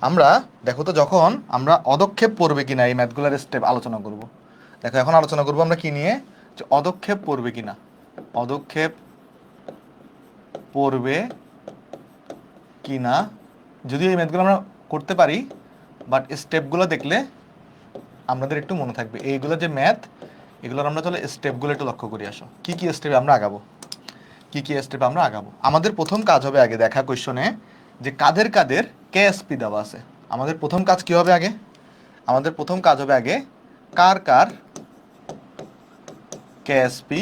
আমরা, দেখো তো যখন আমরা অদক্ষেপ পড়বে কিনা এই ম্যাথগুলোর স্টেপ আলোচনা করব। দেখো এখন আলোচনা করব আমরা কি নিয়ে? যে অদক্ষেপ পড়বে কিনা। অদক্ষেপ পড়বে কিনা যদি এই ম্যাথগুলো আমরা করতে পারি বাট স্টেপগুলো দেখলে আমাদের একটু মনে থাকবে। এইগুলো যে ম্যাথ, এগুলোর আমরা তাহলে স্টেপগুলো একটু লক্ষ্য করি, আসো। কি কি স্টেপে আমরা আগাবো? কি কি স্টেপে আমরা আগাবো? আমাদের প্রথম কাজ হবে আগে দেখা কোশ্চনে যে কাদের কাদের কেএসপি দেওয়া আছে? আমাদের প্রথম কাজ কি হবে আগে? আমাদের প্রথম কাজ হবে আগে কার কার কেএসপি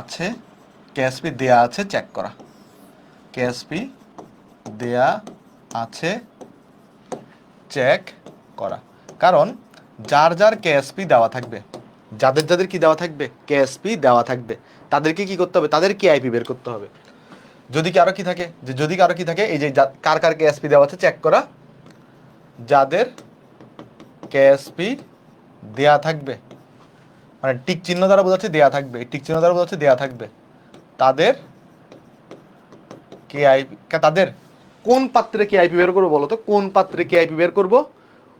আছে কেএসপি দেয়া আছে চেক করা। কেএসপি দেয়া আছে চেক করা। কারণ যার যার কেএসপি দেওয়া থাকবে, যাদের যাদের কি দেওয়া থাকবে কেএসপি দেওয়া থাকবে, তাদেরকে কি করতে হবে? তাদের কি আইপি বের করতে হবে। যদি কারও কি থাকে? যে যদি কারও কি থাকে, এই যে কার কার কেএসপি দেওয়া আছে চেক করা। যাদের কেএসপি দেয়া থাকবে মানে টিক চিহ্ন দ্বারা বোঝাচ্ছে দেয়া থাকবে টিক চিহ্ন দ্বারা বোঝাচ্ছে দেয়া থাকবে। তাদের কে আইপি তাদের কোন পাত্রে কে আইপি বের করব বলো তো? কোন পাত্রে কে আইপি বের করব?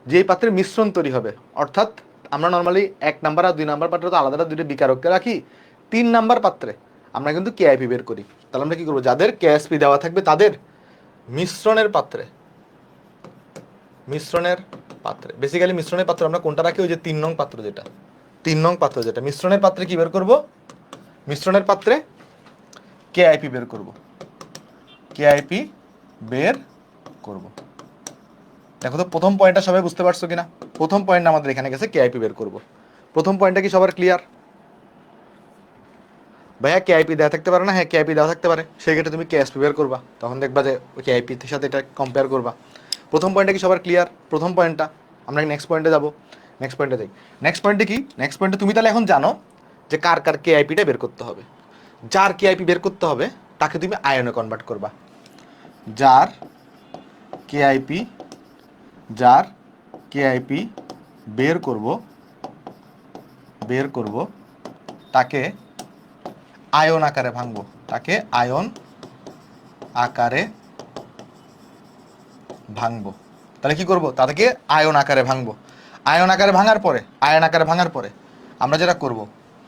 যেই পাত্রে মিশ্রণ তৈরি হবে। অর্থাৎ আমরা নর্মালি এক নাম্বার আর দুই নাম্বার পাত্রে তো আলাদা আলাদা দুটো বিকারককে রাখি। তিন নাম্বার পাত্রে। আমরা কিন্তু কেআইপি বের করি। তাহলে আমরা কি করব? যাদের কেএসপি দেওয়া থাকবে তাদের মিশ্রণের পাত্রে। মিশ্রণের পাত্রে। বেসিক্যালি মিশ্রণের পাত্র আমরা কোনটা রাখি? ওই যে তিন নং পাত্র যেটা। তিন নং পাত্র যেটা। মিশ্রণের পাত্রে কি বের করব? মিশ্রণের পাত্রে কেআইপি বের করব। কেআইপি বের করব। দেখো তো, প্রথম পয়েন্টটা সবাই বুঝতে পারছ কিনা? প্রথম পয়েন্ট আমাদের এখানে গেছে কেআইপি বের করব। প্রথম পয়েন্টটা কি সবার ক্লিয়ার ভাইয়া কেআইপি দেওয়া থাকতে পারে না হ্যাঁ কেআইপি দেওয়া থাকতে পারে। সেই ক্ষেত্রে তুমি ক্যাশ বের করবা, তখন দেখবা যে ওই কেআইপির সাথে এটা কম্পেয়ার করবা। প্রথম পয়েন্টটা কি সবার ক্লিয়ার প্রথম পয়েন্টটা আমরা নেক্সট পয়েন্টে যাব? নেক্সট পয়েন্টে যাই। নেক্সট পয়েন্টে কি? নেক্সট পয়েন্টে তুমি তাহলে এখন জানো যে কার কার কেআইপিটা বের করতে হবে। যার কেআইপি বের করতে হবে, তাকে তুমি আয়নে কনভার্ট করবা। যার কেআইপি যার কেআইপি বের করব বের করব, তাকে আয়ন আকারে ভাঙবো। তাকে আয়ন আকারে ভাঙবো। তাহলে কি করব? তাদেরকে আয়ন আকারে ভাঙব। আয়ন আকারে ভাঙার পরে, আয়ন আকারে ভাঙার পরে আমরা যেটা করব,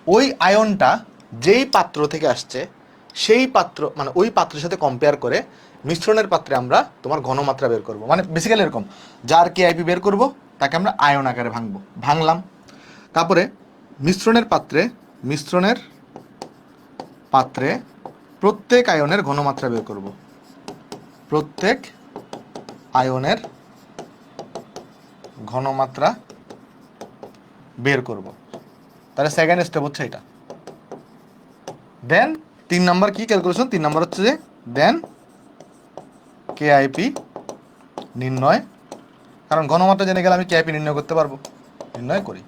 ওই আয়নটা যেই পাত্র থেকে আসছে, সেই পাত্র মানে ওই পাত্রের সাথে কম্পেয়ার করে মিশ্রণের পাত্রে আমরা তোমার ঘনমাত্রা বের করব। মানে বেসিক্যালি এরকম, যার কে আইপি বের করব, তাকে আমরা আয়ন আকারে ভাঙবো। ভাঙলাম। তারপরে মিশ্রণের পাত্রে, মিশ্রণের পাত্রে প্রত্যেক আয়নের ঘনমাত্রা বের করব। প্রত্যেক আয়নের ঘনমাত্রা বের করব। তাহলে সেকেন্ড স্টেপ হচ্ছে এটা। দেন তিন নাম্বার কি ক্যালকুলেশন তিন নাম্বার হচ্ছে যে দেন কেআইপি নির্ণয়। কারণ ঘনমাত্রা জেনে গেলে আমি কেআইপি নির্ণয় করতে পারব। নির্ণয় করি।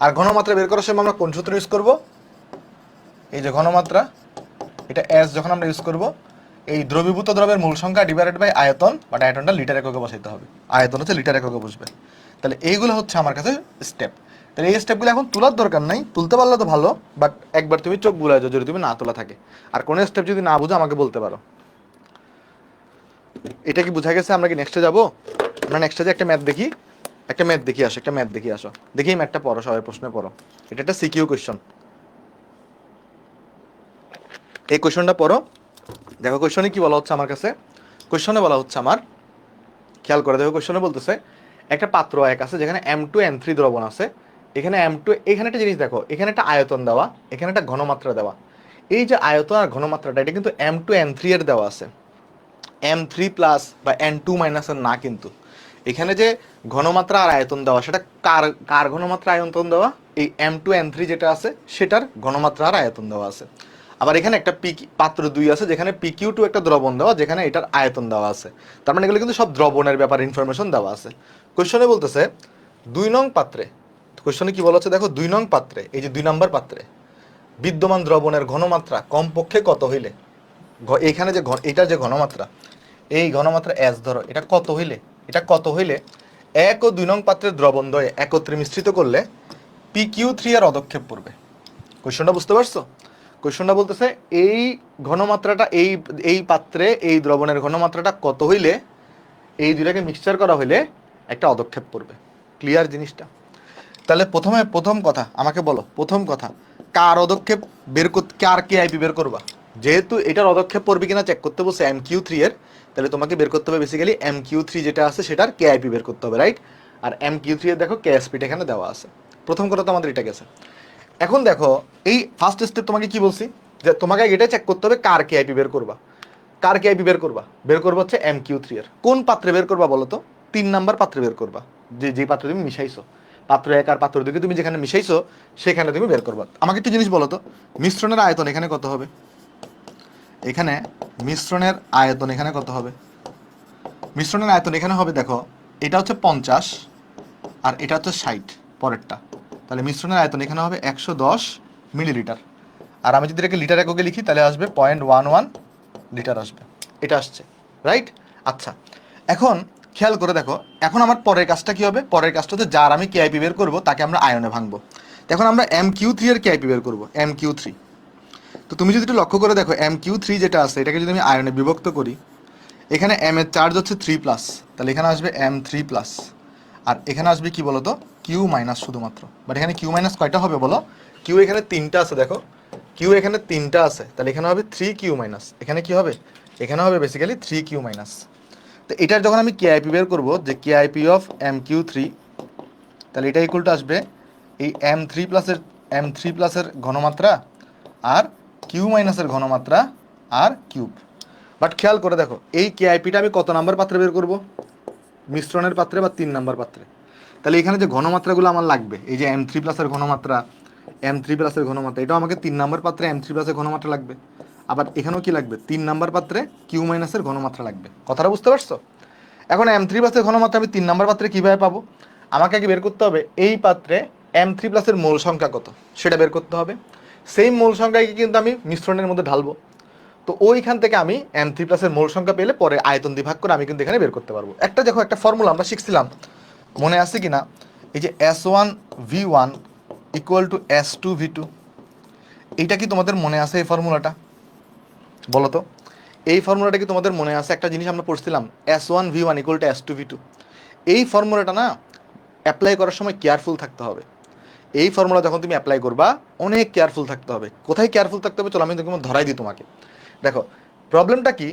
আর ঘনমাত্রা বের করার সময় আমরা কোন সূত্র ইউজ করব? এই যে ঘনমাত্রা এটা এস যখন আমরা ইউজ করব, এই দ্রবীভূত দ্রবের মূল সংখ্যা ডিভাইডেড বাই আয়তন বাট আয়তনটা লিটার এককে বসাইতে হবে। আয়তন হচ্ছে লিটার এককে বসবে। তাহলে এইগুলো হচ্ছে আমার কাছে স্টেপ তাহলে এই স্টেপগুলো এখন তোলার দরকার নাই, তুলতে পারলে তো ভালো বাট একবার তুমি চোখ বুলাই যাও, যদি তুমি না তোলা থাকে। আর কোনো স্টেপ যদি না বুঝো, আমাকে বলতে পারো। এটা কি বোঝা গেছে? আমরা কি নেক্সটে যাব? আমরা নেক্সটে যে একটা ম্যাথ দেখি, একটা ম্যাথ দেখি আসো, একটা ম্যাথ দেখি আসো। দেখি ম্যাথটা পড়ো, সবাই প্রশ্নে পড়ো। এটা একটা সিকিউ কোয়েশ্চন এই কোয়েশনটা পড়ো। দেখো কোয়েশনে কি বলা হচ্ছে আমার কাছে? কোয়েশনে বলা হচ্ছে আমার, খেয়াল করে দেখো কোয়েশনে বলতেছে, একটা পাত্র এক আছে যেখানে এম টু এম থ্রি দ্রবণ আছে। এখানে এম টু এখানে একটা জিনিস দেখো, এখানে একটা আয়তন দেওয়া, এখানে একটা ঘনমাত্রা দেওয়া। এই যে আয়তন আর ঘনমাত্রাটা, এটা কিন্তু এম টু এম থ্রি এর দেওয়া আছে। এম থ্রি প্লাস বা এন টু মাইনাসের না কিন্তু। এখানে যে ঘনমাত্রা আর আয়তন দেওয়া, সেটা কার কার ঘনমাত্রা আয়তন দেওয়া? এই এম টু এন থ্রি যেটা আছে, সেটার ঘনমাত্রা আর আয়তন দেওয়া আছে। আবার এখানে একটা পি পাত্র দুই আছে, যেখানে পিকিউ টু একটা দ্রবণ দেওয়া, যেখানে এটার আয়তন দেওয়া আছে। তার মানে এগুলো কিন্তু সব দ্রবণের ব্যাপারে ইনফরমেশন দেওয়া আছে। কোয়েশনে বলতেছে, দুই নং পাত্রে কোয়েশনে কি বলা হচ্ছে দেখো, দুই নং পাত্রে, এই যে দুই নম্বর পাত্রে, বিদ্যমান দ্রবণের ঘনমাত্রা কমপক্ষে কত হইলে? এখানে যে ঘন এটার যে ঘনমাত্রা, এই ঘনমাত্রা এস ধরো, এটা কত হইলে? এটা কত হইলে? এক ও দুই নং পাত্রের দ্রবণ দ্বয়ে একত্রে মিশ্রিত করলে পি কিউ থ্রি আর অদক্ষেপ পড়বে। কোয়েশনটা বুঝতে পারছ? কোয়েশনটা বলতেছে, এই ঘনমাত্রাটা, এই এই পাত্রে, এই দ্রবণের ঘনমাত্রাটা কত হইলে, এই দুইটাকে মিক্সচার করা হইলে একটা অদক্ষেপ পড়বে ক্লিয়ার জিনিসটা? তাহলে প্রথমে, প্রথম কথা, আমাকে বলো, প্রথম কথা, কার অদক্ষেপ বের করতে, কার কে আইপি বের করবা? যেহেতু এটার অদক্ষেপ পড়বে কিনা চেক করতে বসে এম কিউ থ্রি এর, তাহলে তোমাকে বের করতে হবে বেসিক্যালি এম কিউ থ্রি যেটা আছে, সেটার কে আইপি বের করতে হবে রাইট আর এম কিউ থ্রি এর দেখো কে এসপিটা এখানে দেওয়া আছে। প্রথম কথা তো আমাদের এটা গেছে। এখন দেখো, এই ফার্স্ট স্টেপ তোমাকে কি বলছি? যে তোমাকে এটা চেক করতে হবে, কার কে আইপি বের করবা। কার কে আইপি বের করবা? বের করবা হচ্ছে এম কিউ থ্রি এর। কোন পাত্রে বের করবা বলো তো? তিন নাম্বার পাত্রে বের করবা। যে যে পাত্রে তুমি মিশাইছো। পাত্র এক আর পাত্র দুকে তুমি যেখানে মিশাইছো, সেখানে তুমি বের করবা। আমাকে একটা জিনিস বলো তো, মিশ্রণের আয়তন এখানে কত হবে? এখানে মিশ্রণের আয়তন এখানে কত হবে? মিশ্রণের আয়তন এখানে হবে, দেখো, এটা হচ্ছে পঞ্চাশ আর এটা হচ্ছে ষাট, পরেরটা। তাহলে মিশ্রণের আয়তন এখানে হবে একশো দশ মিলিলিটার। আর আমি যদি এটাকে লিটার এককে লিখি, তাহলে আসবে পয়েন্ট ওয়ান ওয়ান লিটার আসবে। এটা আসছে রাইট আচ্ছা এখন খেয়াল করে দেখো, এখন আমার পরের কাজটা কি হবে? পরের কাজটা হচ্ছে যার আমি কেআইপি বের করব, তাকে আমরা আয়নে ভাঙবো। এখন আমরা এম কিউ থ্রি এর কেআইপি বের করব এম কিউ থ্রি তো তুমি যদি একটু লক্ষ্য করে দেখো এম কিউ থ্রি যেটা আছে, এটাকে যদি আমি আয়নে বিভক্ত করি, এখানে এম এর চার্জ হচ্ছে থ্রি প্লাস তাহলে এখানে আসবে এম থ্রি প্লাস আর এখানে আসবে কি বলতো? কিউ মাইনাস শুধুমাত্র। বাট এখানে কিউ মাইনাস কয়টা হবে বলো? কিউ এখানে তিনটা আছে, দেখো। কিউ এখানে তিনটা আছে, তাহলে এখানে হবে থ্রি কিউ মাইনাস এখানে কি হবে? এখানে হবে বেসিক্যালি থ্রি কিউ মাইনাস তো এটার যখন আমি কেআইপি বের করব, যে K I P of M Q three তাহলে এটা ইকুয়াল টু আসবে এই এম থ্রি প্লাসের এম থ্রি প্লাসের ঘনমাত্রা আর কিউ মাইনাসের ঘনমাত্রা আর কিউব বাট খেয়াল করে দেখো, এই কেআইপিটা আমি কত নাম্বার পাত্রে বের করব? মিশ্রণের পাত্রে বা তিন নাম্বার পাত্রে? তাহলে এখানে যে ঘনমাত্রাগুলো আমার লাগবে, এই যে এম থ্রি প্লাসের ঘনমাত্রা এম থ্রি প্লাসের ঘনমাত্রা, এটাও আমাকে তিন নম্বর পাত্রে এম থ্রি প্লাসের ঘনমাত্রা লাগবে। আবার এখানেও কি লাগবে? তিন নম্বর পাত্রে কিউ মাইনাসের ঘনমাত্রা লাগবে। কথাটা বুঝতে পারছ? এখন এম থ্রি প্লাসের ঘনমাত্রা আমি তিন নম্বর পাত্রে কীভাবে পাবো? আমাকে আগে বের করতে হবে, এই পাত্রে এম থ্রি প্লাসের মূল সংখ্যা কত? সেটা বের করতে হবে। সেই মোল সংখ্যাকে কিন্তু আমি মিশ্রণের মধ্যে ঢালবো। তো ওইখান থেকে আমি এম থ্রি প্লাসের মূল সংখ্যা পেলে পরে আয়তন দিয়ে ভাগ করে আমি কিন্তু এখানে বের করতে পারব। একটা দেখো, একটা ফর্মুলা আমরা শিখছিলাম। মনে আছে কি না এই যে S one V one equal to S two V two এইটা কি তোমাদের মনে আছে এই ফর্মুলাটা? বলো তো। এই ফর্মুলাটা কি তোমাদের মনে আছে? একটা জিনিস আমরা পড়ছিলাম S one V one equal to S two V two এই ফর্মুলাটা না অ্যাপ্লাই করার সময় কেয়ারফুল থাকতে হবে। এই ফর্মুলা যখন তুমি অ্যাপ্লাই করবা, অনেক কেয়ারফুল থাকতে হবে। কোথায় কেয়ারফুল থাকতে হবে চলো আমি তোমাকে ধরাই দিই তোমাকে। দেখো প্রবলেমটা কি?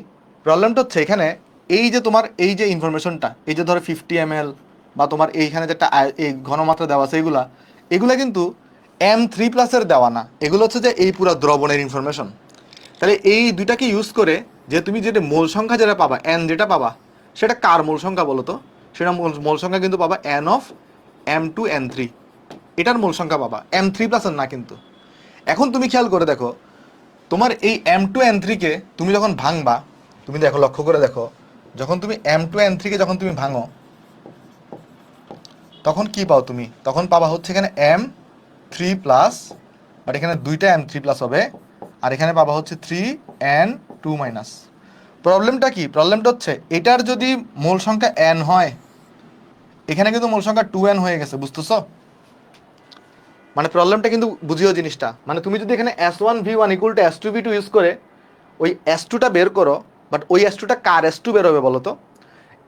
প্রবলেমটা হচ্ছে এখানে এই যে তোমার এই যে ইনফরমেশনটা এই যে ধরো ফিফটি এম বা তোমার এইখানে যেটা এই ঘনমাত্রা দেওয়া আছে এগুলা এগুলা কিন্তু এম থ্রি প্লাসের দেওয়া না। এগুলো হচ্ছে যে এই পুরো দ্রবণের ইনফরমেশন তাহলে এই দুইটাকে ইউজ করে যে তুমি যেটা মূল সংখ্যা যেটা পাবা এন যেটা পাবা, সেটা কার মূল সংখ্যা বলো তো? সেটা মূল মূল সংখ্যা কিন্তু পাবা N of M two N three এটার মূল সংখ্যা পাবা। এম থ্রি প্লাসের না কিন্তু। এখন তুমি খেয়াল করে দেখো, তোমার এই এম টু এন থ্রিকে তুমি যখন ভাঙবা, তুমি দেখো, লক্ষ্য করে দেখো, যখন তুমি এম টু এন থ্রিকে যখন তুমি ভাঙো তখন কি পাও তুমি? তখন পাবা হচ্ছে এখানে এম থ্রি প্লাস বাট এখানে দুইটা এম থ্রি প্লাস হবে, আর এখানে পাবা হচ্ছে থ্রি এন টু মাইনাস প্রবলেমটা কি? প্রবলেমটা হচ্ছে এটার যদি মূল সংখ্যা এন হয়, এখানে কিন্তু মূল সংখ্যা টু এন হয়ে গেছে, বুঝতেছো? মানে প্রবলেমটা কিন্তু বুঝিও জিনিসটা। মানে তুমি যদি এখানে S one V one equal to S two V two use করে, ওই এস টুটা বের করো বাট ওই এস টুটা কার এস টু বেরোবে বলো তো?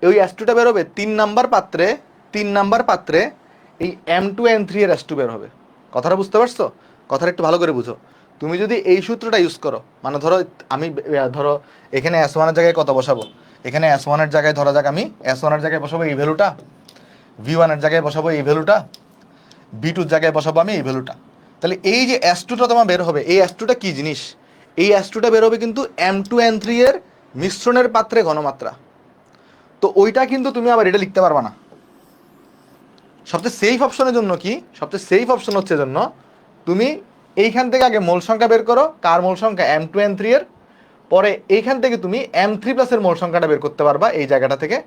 ওই এস টুটা বেরোবে তিন নাম্বার পাত্রে তিন নাম্বার পাত্রে এই এম টু এন থ্রি এর এস টু বের হবে। কথাটা বুঝতে পারছ? কথাটা একটু ভালো করে বুঝো। তুমি যদি এই সূত্রটা ইউজ করো মানে ধরো আমি ধরো এখানে এস ওয়ানের জায়গায় কত বসাবো? এখানে এস ওয়ানের জায়গায় ধরা যাক আমি এস ওয়ানের জায়গায় বসাবো এই ভ্যালুটা ভি ওয়ানের জায়গায় বসাবো এই ভ্যালুটা বি টুর জায়গায় বসাবো আমি এই ভ্যালুটা তাহলে এই যে এস টুটা তোমার বের হবে, এই এস টুটা কি জিনিস? এই এস টুটা বের হবে কিন্তু এম টু এন থ্রি এর মিশ্রণের পাত্রে ঘনমাত্রা। তো ওইটা কিন্তু তুমি আবার এটা লিখতে পারবা না। সবচেয়ে সেফ অপশনের জন্য কি? সবচেয়ে সেফ অপশন হচ্ছে জন্য তুমি এইখান থেকে আগে মূল সংখ্যা বের করো, কার মূল সংখ্যা? এম টু এন থ্রি এর। পরে এইখান থেকে তুমি এম থ্রি প্লাসের মূল সংখ্যাটা বের করতে পারবা এই জায়গাটা থেকে।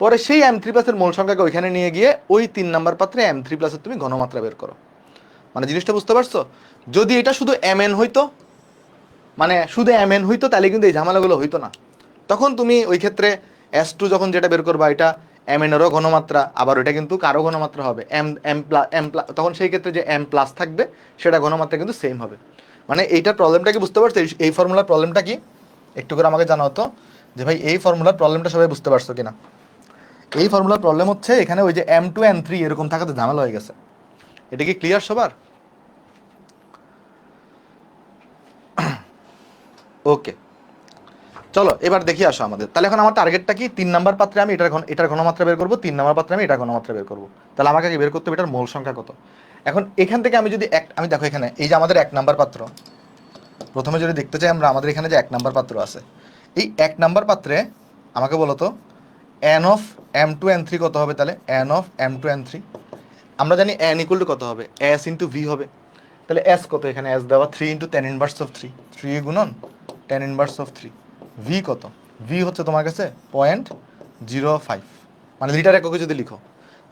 পরে সেই এম থ্রি প্লাসের মূল সংখ্যাকে ওইখানে নিয়ে গিয়ে ওই তিন নাম্বার পাত্রে এম থ্রি প্লাসের তুমি ঘনমাত্রা বের করো। মানে জিনিসটা বুঝতে পারছ? যদি এটা শুধু এম এন হইতো মানে শুধু এম এন হইতো, তাহলে কিন্তু এই ঝামেলাগুলো হইতো না। তখন তুমি ওই ক্ষেত্রে এস টু যখন যেটা বের করবা, এটা এম এনেরও ঘনমাত্রা, আবার ওটা কিন্তু কারও ঘনমাত্রা হবে। M M plus M plus তখন সেই ক্ষেত্রে যে এম প্লাস থাকবে, সেটা ঘনমাত্রা কিন্তু সেম হবে। মানে এইটার প্রবলেমটা কি বুঝতে পারছ? এই- ফর্মুলার প্রবলেমটা কি? একটু করে আমাকে জানাও তো, যে ভাই, এই ফর্মুলার প্রবলেমটা সবাই বুঝতে পারছ কিনা? এই ফর্মুলার প্রবলেম হচ্ছে, এখানে ওই যে এম টু এন থ্রি এরকম থাকাতে ঝামেলা হয়ে গেছে। এটা কি ক্লিয়ার সবার? ওকে চলো, এবার দেখি আসো আমাদের। তাহলে এখন আমার টার্গেটটা কি? তিন নাম্বার পাত্রে আমি এটার ঘন এটার ঘনমাত্রা বের করব, তিন নাম্বার পাত্রে আমি এটার ঘনমাত্রা বের করব। তাহলে আমাকে বের করতে হবে, এটার মোল সংখ্যা কত? এখন এখান থেকে আমি যদি এক আমি দেখো এখানে, এই যে আমাদের এক নাম্বার পাত্র। প্রথমে যদি দেখতে চাই আমরা, আমাদের এখানে যে এক নাম্বার পাত্র আছে, এই এক নাম্বার পাত্রে আমাকে বলো তো N of M two N three কত হবে তাহলে? N of M two N three আমরা জানি এন ইকুয়াল টু কত হবে? এস ইন্টু ভি হবে। তাহলে এস কত এখানে? এস দেওয়া three into ten inverse of three three গুণন ten inverse of three V কত? ভি হচ্ছে তোমার কাছে পয়েন্ট জিরো ফাইভ মানে লিটার এককে যদি লিখো,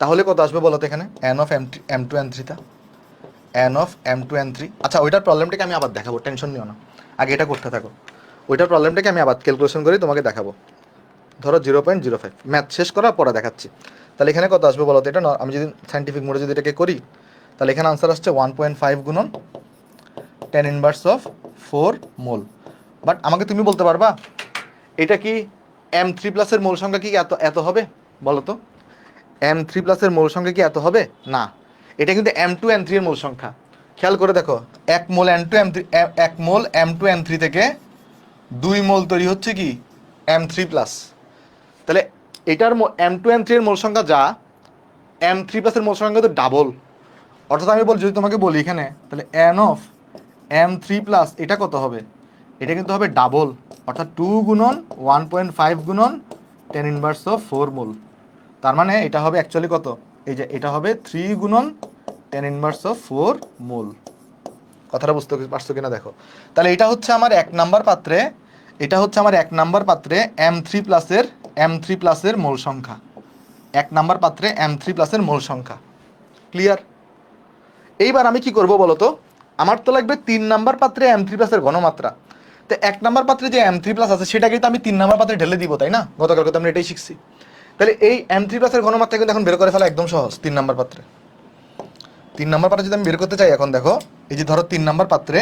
তাহলে কত আসবে বলো তো এখানে? N of M M two N থ্রিটা N of M two N three আচ্ছা ওইটার প্রবলেমটাকে আমি আবার দেখাবো টেনশন নিও না। আগে এটা করতে থাকো। ওইটার প্রবলেমটাকে আমি আবার ক্যালকুলেশন করে তোমাকে দেখাবো। ধরো zero point zero five math শেষ করার পরে দেখাচ্ছি। তাহলে এখানে কত আসবে বলো তো এটা? আমি যদি সাইন্টিফিক মোডে যদি এটাকে করি, তাহলে এখানে আনসার আসছে ওয়ান পয়েন্ট ফাইভ গুণন ten inverse of four mole but আমাকে তুমি বলতে পারবা এটা কি এম থ্রি প্লাসের মোল সংখ্যা কি এত এত হবে? বলো তো। এম থ্রি প্লাসের মোল সংখ্যা কি এত হবে? না। এটা কিন্তু এম টু এন থ্রি এর মোল সংখ্যা। খেয়াল করে দেখো, এক mole M two M three এক mole M two N three থেকে দুই মোল তৈরি হচ্ছে কি? এম থ্রি প্লাস তাহলে এটার এম টু এম থ্রি এর মোল সংখ্যা যা এম থ্রি প্লাসের মোল সংখ্যা তো ডাবল অর্থাৎ আমি বল যদি তোমাকে বলি এখানে, তাহলে N of M three plus এটা কত হবে? এটা কিন্তু হবে ডাবল অর্থাৎ টু গুণন ওয়ান পয়েন্ট ফাইভ গুণন ten inverse of four mole তার মানে এটা হবে অ্যাকচুয়ালি কত? এই যে এটা হবে থ্রি গুণন ten inverse of four mole কথাটা বুঝতে পারছ কিনা দেখো। তাহলে এটা হচ্ছে আমার এক নাম্বার পাত্রে, এটা হচ্ছে আমার এক নাম্বার পাত্রে এম থ্রি প্লাসের এম থ্রি প্লাসের মোল সংখ্যা। এক নাম্বার পাত্রে এম থ্রি প্লাসের মোল সংখ্যা। ক্লিয়ার এইবার আমি কি করব বলো তো? আমার তো লাগবে তিন নাম্বার পাত্রে এম থ্রি প্লাসের ঘনমাত্রা। তো এক নাম্বার পাত্রে যে এম থ্রি প্লাস আছে, সেটাকে তো আমি তিন নাম্বার পাত্রে ঢেলে দিব, তাই না? গতকালকে তো আমরা এটাই শিখছি। তাহলে এই এম থ্রি প্লাসের ঘনমাত্রা কিন্তু এখন বের করে ফেলা একদম সহজ, তিন নাম্বার পাত্রে। তিন নাম্বার পাত্রে যদি আমি বের করতে চাই এখন, দেখো, এই যে ধরো তিন নাম্বার পাত্রে,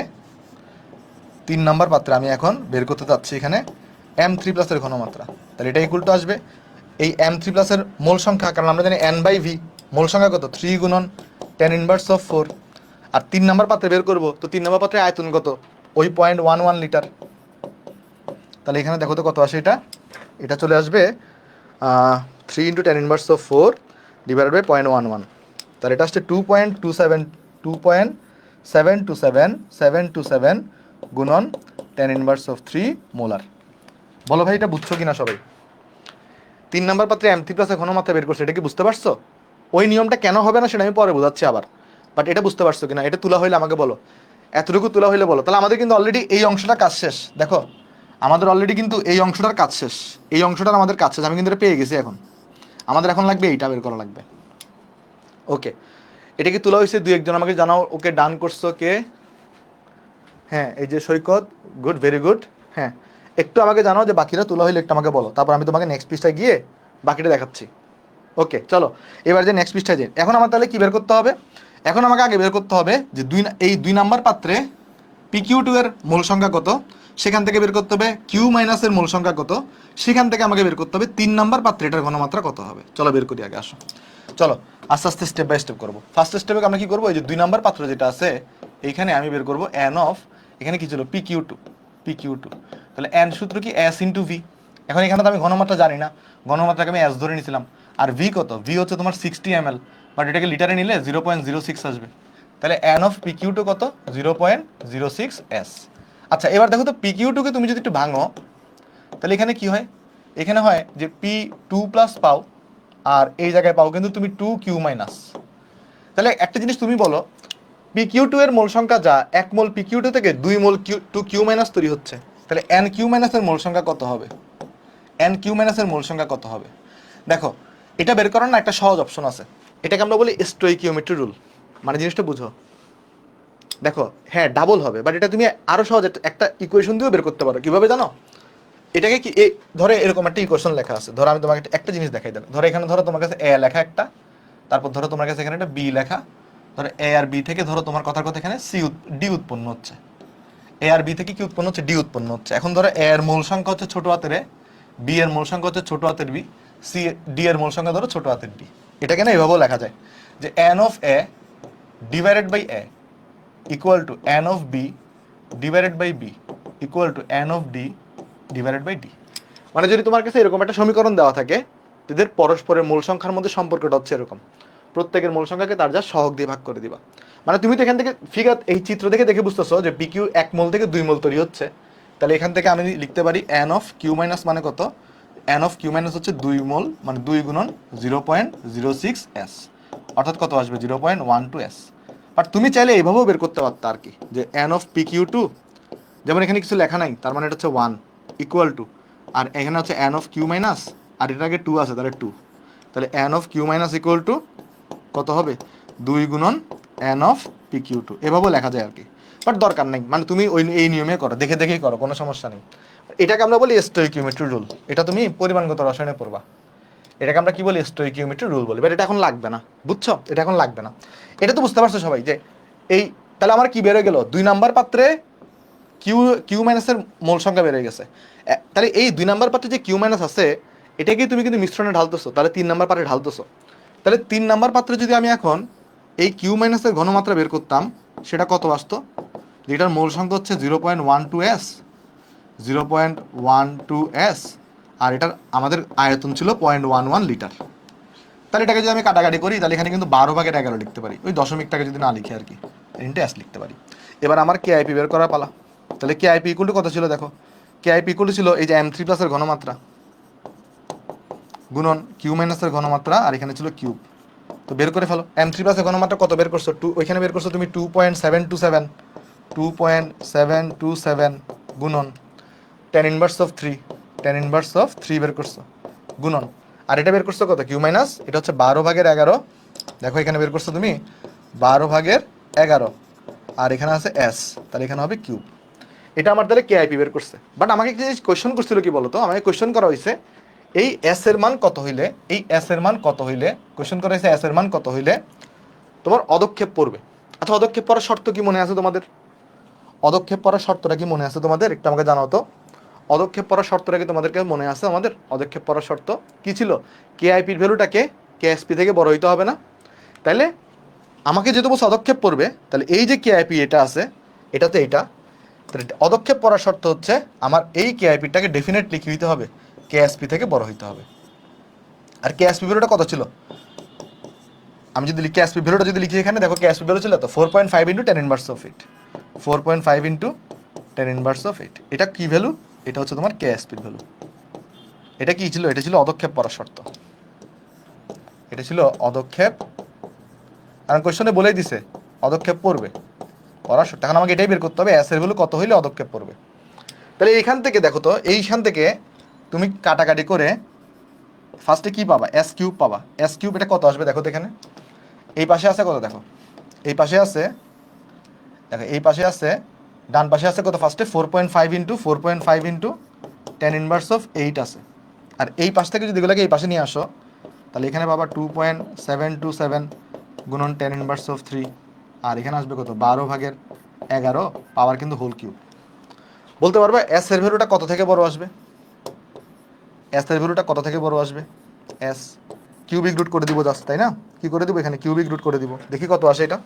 তিন নাম্বার পাত্রে আমি এখন বের করতে চাচ্ছি এখানে এম থ্রি প্লাসের ঘনমাত্রা। তাহলে এটা ইকুয়াল টু আসবে। এই এম থ্রি প্লাসের মোল সংখ্যা, কারণ আমরা জানি এন বাই ভি মোল সংখ্যা কত? থ্রি গুণন টেন ইনভার্স অফ ফোর আর তিন নাম্বার পাত্রে বের করব, তো তিন নাম্বার পাত্রে আয়তন কত? ওই পয়েন্ট ওয়ান ওয়ান লিটার তাহলে এখানে দেখো তো কত আসে এটা? এটা চলে আসবে three into ten inverse of four divided by point one one তাহলে এটা আসছে two point two seven two point seven two seven seven two seven গুণন ten inverse of three molar বলো ভাই, এটা বুঝছ কিনা সবাই? তিন নম্বর পাত্রে এম থ্রি এখনও ঘনমাত্রা বের করছে, এটা কি বুঝতে পারছ? ওই নিয়মটা কেন হবে না সেটা আমি পরে বোঝাচ্ছি আবার। বাট এটা বুঝতে পারছ কিনা? এটা তোলা হইলে আমাকে বলো। এতটুকু তোলা হইলে বলো। তাহলে আমাদের কিন্তু অলরেডি এই অংশটা কাজ শেষ। দেখো, আমাদের অলরেডি কিন্তু এই অংশটার কাজ শেষ। এই অংশটার আমাদের কাজ শেষ। আমি কিন্তু এটা পেয়ে গেছি এখন। আমাদের এখন লাগবে এইটা বের করা লাগবে। ওকে এটা কি তোলা হয়েছে? দুই একজন আমাকে জানাও, ওকে ডান করছ কে? হ্যাঁ এই যে সৈকত গুড ভেরি গুড হ্যাঁ একটু আমাকে জানাও যে বাকিটা তোলা হইলে একটু আমাকে বলো। তারপর আমি তোমাকে নেক্সট পিসটায় গিয়ে বাকিটা দেখাচ্ছি। ওকে চলো, এবার যে নেক্সট পিসটায় যাই। এখন আমার তাহলে কি বের করতে হবে? এখন আমাকে আগে বের করতে হবে যে দুই এই দুই নাম্বার পাত্রে পি কিউ টু এর মূল সংখ্যা কত? সেখান থেকে বের করতে হবে কিউ মাইনাসের মূল সংখ্যা কত? সেখান থেকে আমাকে বের করতে হবে তিন নাম্বার পাত্রে এটার ঘনমাত্রা কত হবে? চলো বের করি আগে, আসো। চলো, আস্তে আস্তে স্টেপ বাই স্টেপ করব। ফার্স্ট স্টেপে আমরা কি করব? এই যে দুই নাম্বার পাত্র যেটা আছে, এইখানে আমি বের করব এন অফ এখানে কি ছিল? P Q two P Q two তাহলে এন সূত্র কি? এস ইন্টু ভি এখন এখানে তো আমি ঘনমাত্রা জানি না। ঘনমাত্রাকে আমি এস ধরে নিয়েছিলাম আর ভি কত? ভি হচ্ছে তোমার সিক্সটি এম এল বাট এটাকে লিটারে নিলে জিরো পয়েন্ট জিরো সিক্স আসবে। তাহলে N of P Q two কত? Zero point zero six S আচ্ছা এবার দেখো তো পি কিউ টুকে তুমি যদি একটু ভাঙো, তাহলে এখানে কি হয়? এখানে হয় যে পি টু প্লাস পাও আর এই জায়গায় পাও, কিন্তু তুমি টু কিউ মাইনাস তাহলে একটা জিনিস তুমি বলো পি কিউ টু এর মোল সংখ্যা যা, এক মোল পি কিউ টু থেকে দুই mole Q two Q minus তৈরি হচ্ছে। তাহলে এন কিউ মাইনাসের মোল সংখ্যা কত হবে? এন কিউ মাইনাসের মোল সংখ্যা কত হবে? দেখো, এটা বের করার না একটা সহজ অপশন আছে। এটাকে আমরা বলি স্টোইকিওমেট্রি রুল মানে জিনিসটা বুঝো। দেখো হ্যাঁ ডাবল হবে বাট এটা তুমি আরও সহজ একটা- ইকুয়েশন দিয়েও বের করতে পারো। কীভাবে জানো? এটাকে কি ধরে এরকম একটা ইকুয়েশন লেখা আছে। ধরো আমি তোমাকে একটা- একটা জিনিস দেখাই দেবো ধরো এখানে ধরো তোমার কাছে এ লেখা একটা, তারপর ধরো তোমার কাছে এখানে একটা বি লেখা। ধরো এ আর বি থেকে ধরো তোমার কথার কথা এখানে সি ডি উৎপন্ন হচ্ছে। এ আর বি থেকে কি উৎপন্ন হচ্ছে? ডি উৎপন্ন হচ্ছে। এখন ধরো এ এর মূল সংখ্যা হচ্ছে ছোট হাতের এ বি এর মূল সংখ্যা হচ্ছে ছোট হাতের বি সি ডি এর মূল সংখ্যা ধরো ছোট হাতের ডি এটাকে না এভাবেও লেখা যায় যে N of A divided by A equal to N of B divided by B equal to N of D divided by D মানে যদি তোমার কাছে এরকম একটা সমীকরণ দেওয়া থাকে, এদের পরস্পরের মূল সংখ্যার মধ্যে সম্পর্কটা হচ্ছে এরকম। প্রত্যেকের মূল সংখ্যাকে তার যা সহগ দিয়ে ভাগ করে দিবা। মানে তুমি তো এখান থেকে ফিগার এই চিত্র দেখে দেখে বুঝতেছো যে পি কিউ এক মোল থেকে দুই মোল তৈরি হচ্ছে। তাহলে এখান থেকে আমি লিখতে পারি এন অফ কিউ মাইনাস মানে কত? এন অফ কিউ মাইনাস হচ্ছে দুই মোল মানে দুই গুণন zero point zero six S অর্থাৎ কত আসবে? Zero point one two S but তুমি চাইলে এইভাবেও বের করতে পারতো আর কি, যে N of P Q two যেমন এখানে কিছু লেখা নাই, তার মানে এটা হচ্ছে ওয়ান ইকুয়াল টু আর এখানে হচ্ছে এন অফ কিউ মাইনাস আর এটার আগে টু আছে, তাহলে টু তাহলে N of Q minus equal to কত হবে? দুই গুণন N of P Q two এভাবেও লেখা যায় আর কি। বাট দরকার নেই মানে তুমি ওই, এই নিয়মে করো, দেখে দেখেই করো, কোনো সমস্যা নেই। এটাকে আমরা বলি স্টোইকিওমেট্রি রুল এটা তুমি পরিমাণগত রসায়নে পড়বা। এটাকে আমরা কি বলি? স্টোইকিওমেট্রি রুল বলি। বাট এটা এখন লাগবে না। বুঝছ? এটা এখন লাগবে না। এটা তো বুঝতে পারছ সবাই যে এই তাহলে আমার কি বেরোয় গেল? দুই নাম্বার পাত্রে কিউ কিউ মাইনাসের মোল সংখ্যা বেড়ে গেছে। তাহলে এই দুই নাম্বার পাত্রে যে কিউ মাইনাস আছে, এটাকে তুমি কিন্তু মিশ্রণে ঢালতেছো। তাহলে তিন নাম্বার পাত্রে ঢালতেছো। তাহলে তিন নাম্বার পাত্রে যদি আমি এখন এই কিউ মাইনাসের ঘনমাত্রা বের করতাম, সেটা কত আসতো? যেটার মূল সংখ্যা হচ্ছে zero point one two S zero point one two S আর এটার আমাদের আয়তন ছিল পয়েন্ট ওয়ান ওয়ান লিটার। তাহলে এটাকে যদি আমি কাটাকাটি করি, তাহলে এখানে কিন্তু বারো ভাগের এগারো লিখতে পারি। ওই দশমিকটাকে যদি না লিখি আর কি ইন্টু এস লিখতে পারি। এবার আমার কে আইপি বের করা পালা। তাহলে কে আইপি টু কত ছিল দেখো? কে আইপি টু ছিল এই যে এম থ্রি প্লাসের ঘনমাত্রা গুণন কিউ মাইনাসের ঘনমাত্রা আর এখানে ছিল কিউব তো বের করে ফেলো। এম থ্রি প্লাসের ঘনমাত্রা কত বের করছ? টু ওইখানে বের করছ তুমি two point seven two seven two point seven two seven গুণন ten inverse of three ten inverse of three বের করছ, গুণন। আর এটা বের করছ কত? কিউ মাইনাস এটা হচ্ছে বারো ভাগের এগারো। দেখো এখানে বের করছ তুমি, বারো ভাগের এগারো। আর এখানে আছে এস তাহলে এখানে হবে কিউব এটা আমার তাহলে কেআইপি বের করছে। বাট আমাকে যে কোয়েশ্চন করছিল কি বলতো? আমাকে কোয়েশ্চন করা হয়েছে, এই এস এর মান কত হইলে, এই এস এর মান কত হইলে কোয়েশ্চন করা হয়েছে এস এর মান কত হইলে, তোমার অদক্ষেপ পড়বে। আচ্ছা অদক্ষেপ পড়ার শর্ত কি মনে আছে তোমাদের? অদক্ষেপ পড়ার শর্তটা কি মনে আছে তোমাদের? একটু আমাকে জানাও তো। অদক্ষেপ পড়ার শর্তটা কি তোমাদেরকে মনে আছে আমাদের? অদক্ষেপ পড়ার শর্ত কি ছিল? কেআইপির ভ্যালুটাকে কেএসপি থেকে বড় হইতে হবে না। তাইলে আমাকে যেহেতু বলছে অদক্ষেপ পড়বে তাহলে এই যে কেআইপি এটা আছে এটা। তো এইটা তাহলে অদক্ষেপ পড়ার শর্ত হচ্ছে আমার এই কেআইপিটাকে ডেফিনেটলি কি হইতে হবে? কেএসপি থেকে বড় হইতে হবে। আর কেএসপি ভ্যালুটা কত ছিল? আমি যদি লিখি কেএসপি ভ্যালুটা যদি লিখি এখানে, দেখো কেএসপি ভ্যালু ছিল তো four point five into ten inverse of eight four point five into ten inverse of eight এটা কী ভ্যালু এটা হচ্ছে তোমার কেএসপির ভ্যালু এটা কি ছিল? এটা ছিল অদক্ষেপ পড়ার শর্ত। এটা ছিল অদক্ষেপ। কারণ কোয়েশনে বলেই দিছে, অদক্ষেপ পড়বে। পড়ার শর্ত। এখন আমাকে এটাই বের করতে হবে এস এর ভ্যালু কত হইলে অদক্ষেপ পড়বে। তাহলে এইখান থেকে দেখো তো, এইখান থেকে তুমি কাটাকাটি করে ফার্স্টে কি পাবা? এস কিউব পাবা। এস কিউব এটা কত আসবে দেখো তো এখানে। এই পাশে আছে কত দেখো? এই পাশে আছে, দেখো, এই পাশে আছে ডান পাশে আছে কত? ফার্স্টে four point five into four point five into ten inverse of eight আছে। আর এই পাশ থেকে যদি এগুলোকে এই পাশে নিয়ে আসো, তাহলে এখানে পাবা two point seven two seven গুণন টেন ইনভার্স অফ থ্রি আর এখানে আসবে কত? বারো ভাগের এগারো, পাওয়ার কিন্তু হোল কিউব বলতে পারবে এস এর ভ্যালুটা কত থেকে বড় আসবে? এস এর ভ্যালুটা কত থেকে বড় আসবে? এস কিউবিক রুট করে দিব জাস্ট তাই না? কি করে দিব এখানে? কিউবিক রুট করে দিব। দেখি কত আসে এটা।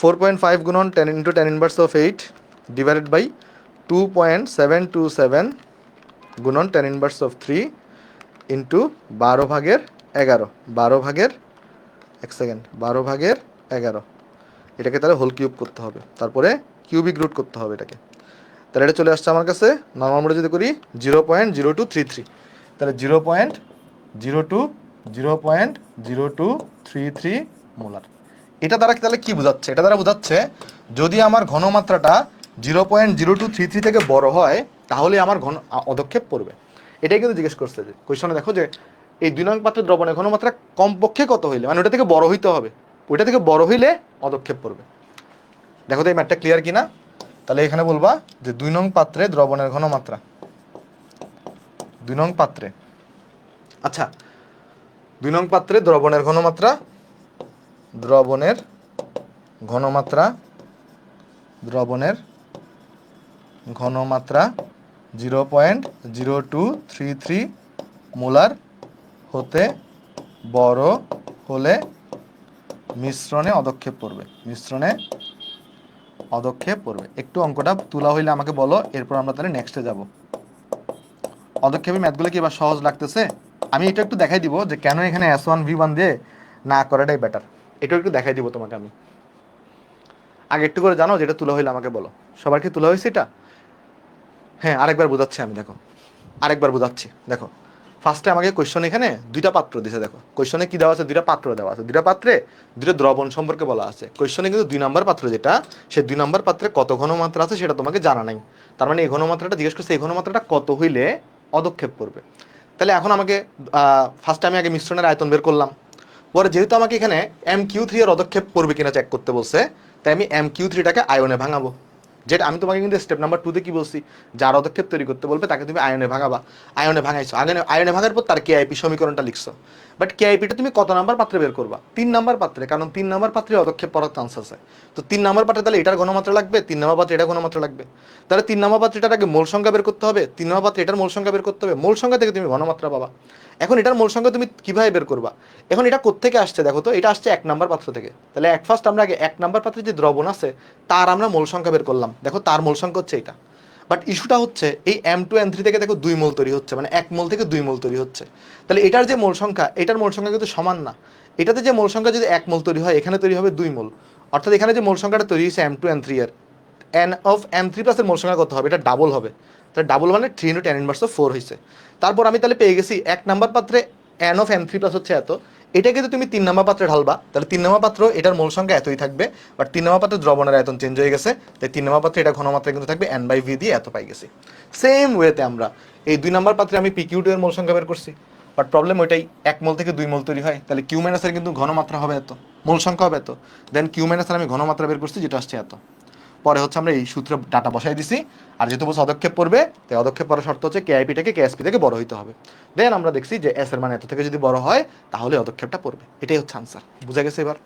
ফোর পয়েন্ট ফাইভ গুণন ten into ten inverse of eight divided by two point seven two seven গুণন ten inverse of three into বারো ভাগের এগারো। বারো ভাগের, এক সেকেন্ড বারো ভাগের এগারো। এটাকে তাহলে হোল কিউব করতে হবে। তারপরে কিউবিক রুট করতে হবে এটাকে। তাহলে এটা চলে আসছে আমার কাছে। নর্মাল মোডে যদি করি zero point zero two three three তাহলে zero point zero two zero point zero two three three molar. এটা দ্বারা তাহলে কি বোঝাচ্ছে? এটা দ্বারা বোঝাচ্ছে, যদি আমার ঘনমাত্রাটা zero point zero two three three থেকে বড় হয় তাহলে আমার ঘন অদক্ষেপ পড়বে। এটাই কিন্তু জিজ্ঞেস করছে যে কোয়েশনে দেখো যে, এই দুই নং পাত্রের দ্রবণের ঘনমাত্রা কমপক্ষে কত হইলে? মানে ওটা থেকে বড় হইতে হবে। ওইটা থেকে বড় হইলে অদক্ষেপ পড়বে। দেখো তো এই ম্যাটটা ক্লিয়ার কিনা? তাহলে এখানে বলবা যে দুই নং পাত্রে দ্রবণের ঘনমাত্রা। দুই নং পাত্রে। আচ্ছা দুই নং পাত্রে দ্রবণের ঘনমাত্রা দ্রবণের ঘনমাত্রা, দ্রবণের ঘনমাত্রা zero point zero two three three molar হতে বড় হলে মিশ্রণে অদক্ষেপ পড়বে মিশ্রণে অদক্ষেপ পড়বে একটু অঙ্কটা তুলা হইলে আমাকে বলো, এরপর আমরা তাহলে নেক্সটে যাব। অদক্ষেপের ম্যাথগুলো কি এবার সহজ লাগতেছে? আমি এটা একটু দেখাই দিব যে কেন এখানে এস ওয়ান ভি ওয়ান দিয়ে না করাটাই বেটার এটা একটু দেখাই দিব তোমাকে আমি। আগে একটু করে জানো, যেটা তুলা হইলে আমাকে বলো। সবার কি তুলা হয়েছে এটা? হ্যাঁ আরেকবার বোঝাচ্ছি আমি, দেখো। আরেকবার বোঝাচ্ছি, দেখো। ফার্স্টে আমাকে কোয়েশ্চন এখানে দুইটা পাত্র দিছে, দেখো। কোয়েশ্চনে কি দেওয়া আছে? দুইটা পাত্র দেওয়া আছে। দুইটা পাত্রে দুইটা দ্রবণ সম্পর্কে বলা আছে। কোয়েশ্চনে কিন্তু দুই নম্বর পাত্র যেটা, সে দুই নম্বর পাত্রে কত ঘনমাত্রা আছে সেটা তোমাকে জানা নাই। তার মানে এই ঘনমাত্রাটা, জিজ্ঞেস করছে এই ঘনমাত্রাটা কত হইলে অদক্ষেপ করবে। তাহলে এখন আমাকে ফার্স্টে আমি আগে মিশ্রণের আয়তন বের করলাম। পরে যেহেতু আমাকে এখানে এম কিউ থ্রি এর অদক্ষেপ পড়বে কিনা চেক করতে বলছে, তাই আমি এম কিউ থ্রিটাকে আয়নে ভাঙাবো। যেটা আমি তোমাকে কিন্তু স্টেপ নাম্বার টুতে কি বলছি? যার অদক্ষেপ তৈরি করতে বলবে, তাকে তুমি আয়নে ভাঙাবা। আয়নে ভাঙাইছো। আয়নে আয়নে ভাঙার পর তার কেআইপি সমীকরণটা লিখছো। বাট কেআইপিটা তুমি কত নাম্বার পাত্রে বের করবা? তিন নাম্বার পাত্রে, কারণ তিন নাম্বার পাত্রে অদক্ষেপ পড়ার চান্স আছে। তো তিন নাম্বার পাত্রে তাহলে এটার ঘনমাত্রা লাগবে? তিন নাম্বার পাত্রে এটা ঘনমাত্রা লাগবে। তাহলে তিন নাম্বার পাত্রটার আগে মূল সংখ্যা বের করতে হবে। তিন নাম্বার পাত্রে এটার মূল সংখ্যা বের করতে হবে। মূল সংখ্যা থেকে তুমি ঘনমাত্রা পাবা। এখন এটার মূল সংখ্যা তুমি কীভাবে বের করবা? এখন এটা কোত্থেকে আসছে দেখো তো? এটা আসছে এক নাম্বার পাত্র থেকে। তাহলে এক ফার্স্ট আমরা আগে এক নাম্বার পাত্রে যে দ্রবণ আছে, তার আমরা মূল সংখ্যা বের করলাম। দেখো, তার মূল সংখ্যা হচ্ছে এটা। বাট ইস্যুটা হচ্ছে, এই এম টু এম থ্রি থেকে দেখো দুই মোল তৈরি হচ্ছে মানে এক মোল থেকে দুই মোল তৈরি হচ্ছে। তাহলে এটার যে মোল সংখ্যা, এটার মোল সংখ্যা কিন্তু সমান না। এটাতে যে মোল সংখ্যা যদি এক মোল তৈরি হয়, এখানে তৈরি হবে দুই মোল। অর্থাৎ এখানে যে মোল সংখ্যাটা তৈরি হয়েছে এম টু এম থ্রি এর এন অফ এম থ্রি প্লাসের মোল সংখ্যা কত হবে? এটা ডাবল হবে। তাহলে ডাবল মানে three into ten inverse of four হয়েছে তারপর আমি তাহলে পেয়ে গেছি এক নাম্বার পাত্রে N of N three plus হচ্ছে এত। এটা কিন্তু তুমি তিন নাম্বার পাত্রে ঢালবা। তাহলে তিন নাম্বার পাত্র, এটার মূল সংখ্যা এতই থাকবে। বাট তিন নাম্বার পাত্রে দ্রবণের আয়তন চেঞ্জ হয়ে গেছে। তাই তিন নাম্বার পাত্রে এটা ঘনমাত্রা কিন্তু থাকবে এন বাই ভি দিয়ে এত পাই গেছি। সেম ওয়েতে আমরা এই দুই নাম্বার পাত্রে আমি পিকিউ টু এর মূল সংখ্যা বের করছি। বাট প্রবলেম ওইটাই, এক মোল থেকে দুই মোল তৈরি হয়। তাহলে কিউ মাইনাসের কিন্তু ঘনমাত্রা হবে এত, মূল সংখ্যা হবে এত। দেন কিউ মাইনাসের আমি ঘনমাত্রা বের করছি, যেটা আসছে এত। পরে হচ্ছে আমরা এই সূত্র ডাটা বসাই দিছি। আর যেহেতু বলছে অদক্ষেপ পড়বে তাই অদক্ষেপ পড়ার শর্ত হচ্ছে কেআইপিটাকে কেএসপি থেকে বড় হইতে হবে। দেন আমরা দেখছি যে এস এর মান এত থেকে যদি বড় হয়, তাহলে অদক্ষেপটা পড়বে। এটাই হচ্ছে আনসার বুঝা গেছে এবার?